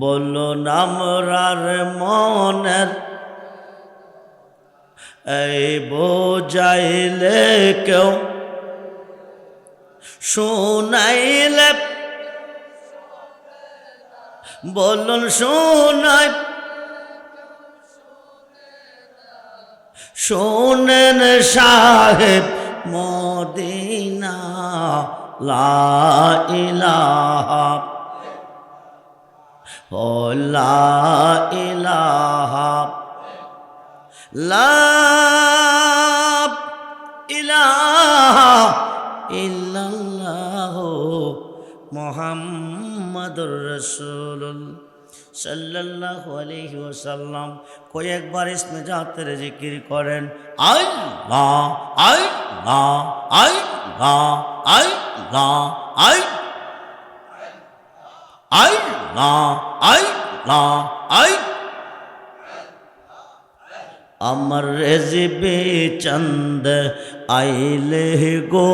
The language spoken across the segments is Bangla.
বলুন আমরার মনের। এই বোঝাইলে কেউ শুনাইলে। বলুন শোনাই। শোনেন সাহেব মদিনা লা ইলাহা মোহাম্মদুর রসুল সাল্লাহ আলহি ওসাল্লাম কয়েকবার ইসমে জাতের জিকির করেন আই লা আই লা আই লা আই লা আই আল্লাহ আমার রেজিবে চন্দ আইলে গো,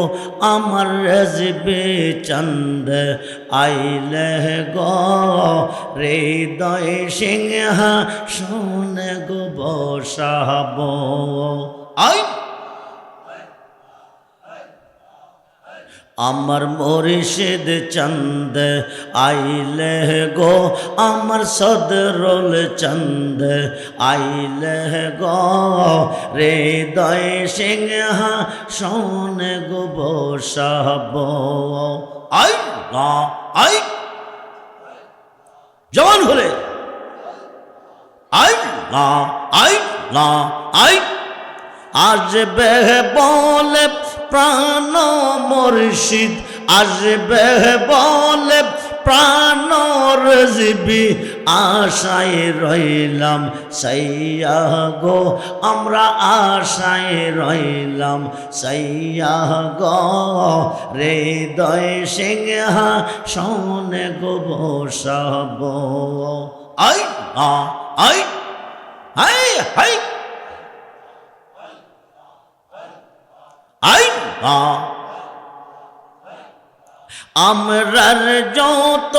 আমার রেজিবে চন্দ আইলে গো। হৃদয় সিংহ, শোন গো বসাব। আই আমার মরিষিদ চন্দ আইলে গো আমার সদরুল চন্দ আইলে গো। হৃদয় সিংহ শোন গো বসাব আই না আই। জবান হলে। আই না আই না আই। আসবে বলে প্রাণ মুর্শিদ আসবে বলে প্রাণ রজবি আশায় রইলাম, সাইয়া গো, আমরা আশায় রইলাম, সাইয়া গো। হৃদয় সিংহ, শোনে গো বসাব। আই আই হাই হাই আই আ আমরার যত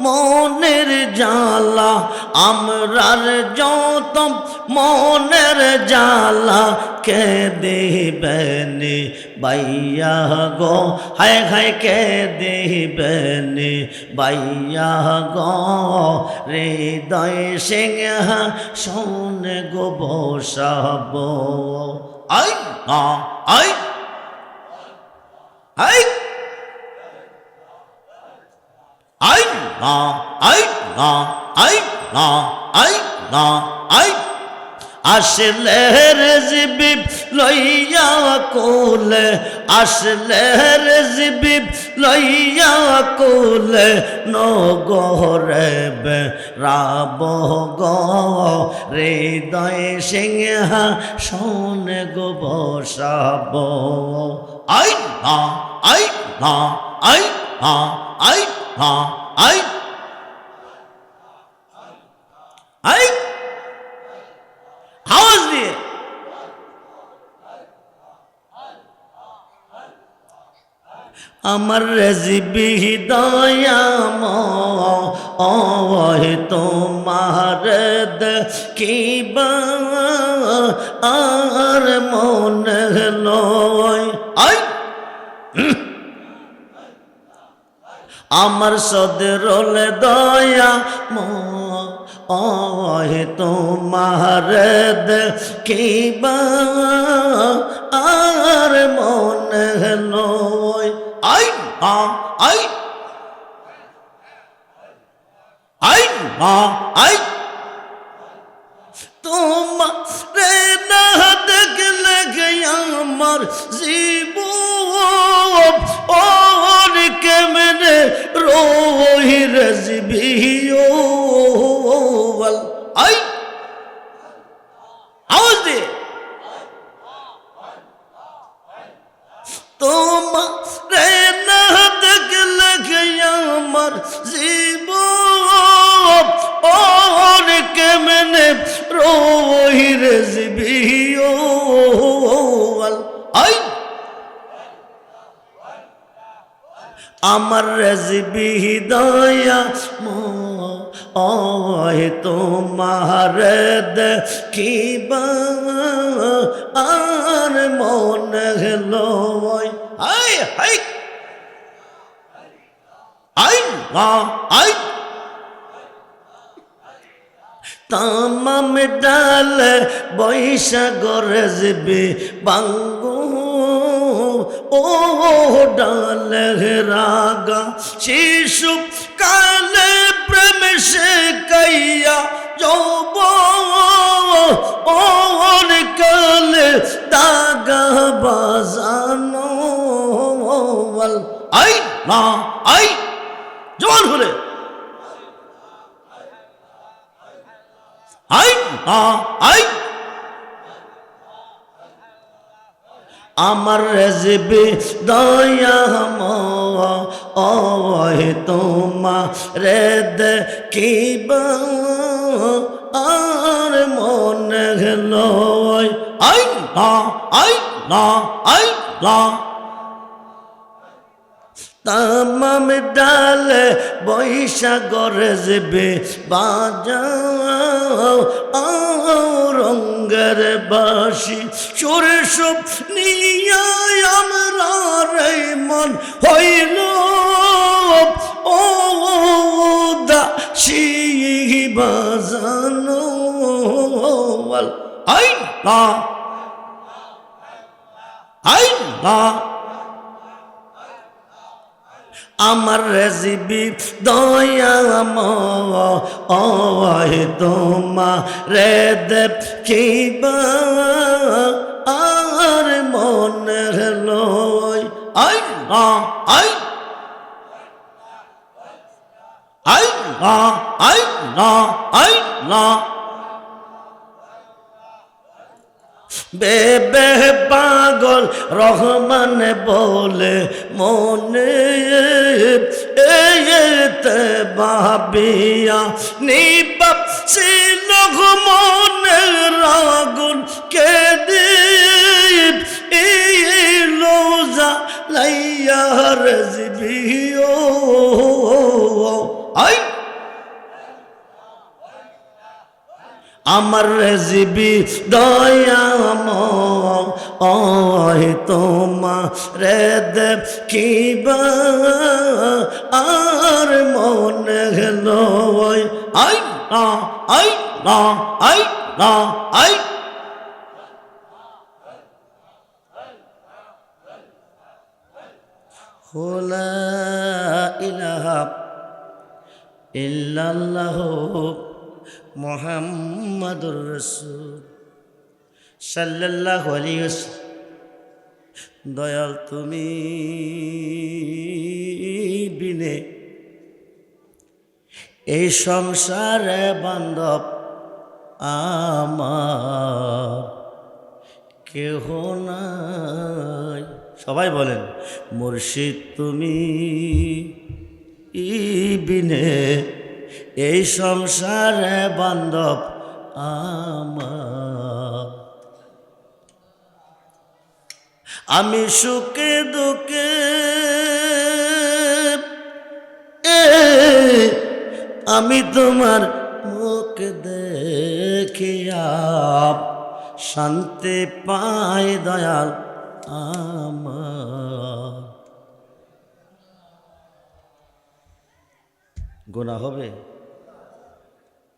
মনের জ্বালা, আমরার যত মনের জ্বালা, কে দেবেনি বাইয়া গো? হায় হায়, কে দেবেনি বাইয়া গো? হৃদয় সিংহ, শোন গো বসাব আই আই না আই না আই না আই না আই আসলে রেজিবি লইয়া কোলে আসলে রেজিবি লইয়া কোলে নগরে রাব হৃদয় সিংহ শোন গো বসাব আই না আই না আই না আই না আই। আই। আওয়াজ দিয়ে। আমার রেজিবি দয়াম ওহে তোমার কিব আর মন লয়। আই। আমার সদরল দয়া ওহে তোমার কিবা আর মনে লয় আই মা, আই। আই মা, আই। আই! আওয়াজ দে। তোমার না দেখলে আমার জীব ওর কেমনে রোহি রজবিও আই! আমার রেজবি দয়া ওই তোমার দেখিবা, আর মনে আই হাই ডাল বৈশাগর যাবে বাঙ্গু, ও ডাল রাগা শিশু কালে প্রেম যৌব ও কালে দাগা বাজানো। আই না আই, জোয়ান হলে। আই আ আই। আমার রেজবে দয়া ওহে তোমা রেদ কিবা আর মনে গেল আই না আই না আই না। তামাম ডাল বৈশাগর যাবে বাজাও রঙ্গের বাসি সুর সব নিয়া আমরা রে মন হইল দাসি বাজানো আই না আমার রেজিবি দয়াম ওহে তোমা রে দেব কিবা আর মনে লয় আই আই আই না আই না বেবে পাগল রহমান বলে মনে এতে ভাবিয়া নিবাপ ছিল মনে রাগুন কে দীপ এই লোজা লাইয়া রজবিও আমার রেজিবি দয়াম ওহে তোমা রে দেব কিবা। আর মনে গেল আই না আই না আই না আই। হোলা ইলাহা ইল্লাল্লাহ। মোহাম্মদুর রসুল। সাল্লাল্লাহু আলাইহি দয়াল তুমি বিনে এই সংসারে বান্ধব আমার কেহ নাই। সবাই বলেন, মুর্শিদ তুমি ই বিনে। এই সংসারে বান্ধব আমার। আমি সুখে দুঃখে আমি তোমার মুখ দেখিয়া শান্তি পাই দয়াল আমার। গোনা হবে?